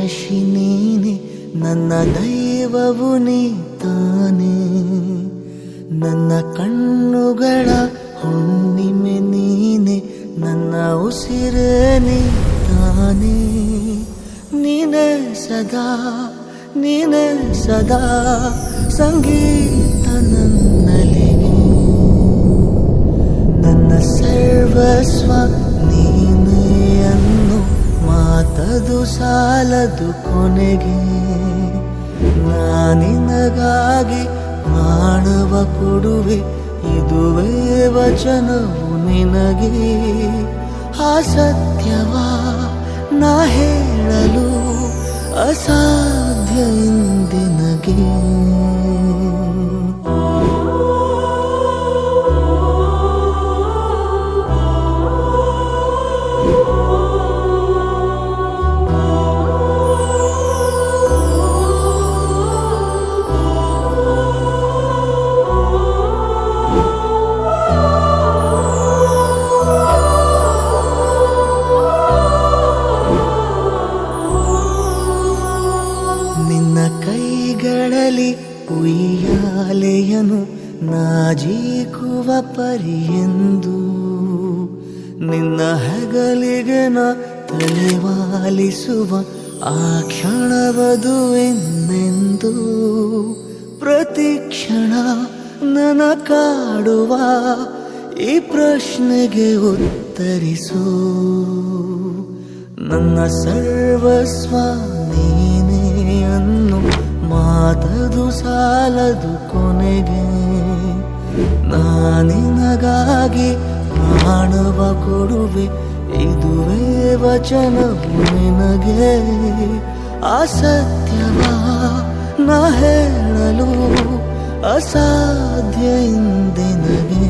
ನೀನೆ, ನನ್ನ ದೈವವು ನೀ ತಾನೆ ನನ್ನ ಕಣ್ಣುಗಳ ಹುಣ್ಣಿಮೆ ನೀನೆ, ನನ್ನ ಉಸಿರೇ ನೀ ತಾನೆ ನೀನೆ ಸದಾ ನೀನೆ ಸದಾ ಸಂಗೀತ ನನ್ನಲಿಗೆ ಸಾಲದು ಕೊನೆಗೆ ನಾನಿನಗಾಗಿ ಮಾಡುವ ಕೊಡುವೆ ಇದುವೇ ವಚನವು ನಿನಗೆ. ಆ ಸತ್ಯವ ನಾ ಹೇಳಲು ಅಸಾಧ್ಯ ಇಂದಿನಗೆ. ಕೈಗಳಲ್ಲಿ ಉಯ್ಯಾಲೆಯನು ನಾಜೀಕುವ ಎಂದು ನಿನ್ನ ಹೆಗಲಿಗೆ ನ ತಲೆವಾಲಿಸುವ ಆ ಕ್ಷಣವದುವೆಂದೆಂದು ಪ್ರತಿ ಕ್ಷಣ ನನ ಕಾಡುವ ಈ ಪ್ರಶ್ನೆಗೆ ಉತ್ತರಿಸು. ನನ್ನ ಸರ್ವಸ್ವ ನೀನೇ ಅನ್ನು ಮಾತದು ಸಾಲದು ಕೊನೆಗೆ ನಾನಿನಗಾಗಿ ಕಾಣುವ ಕೊಡುವೆ ಇದುವೇ ವಚನವು ನಿನಗೆ. ಅಸತ್ಯವ ನ ಹೇಳಲು ಅಸಾಧ್ಯ ಇಂದೆನಗೆ.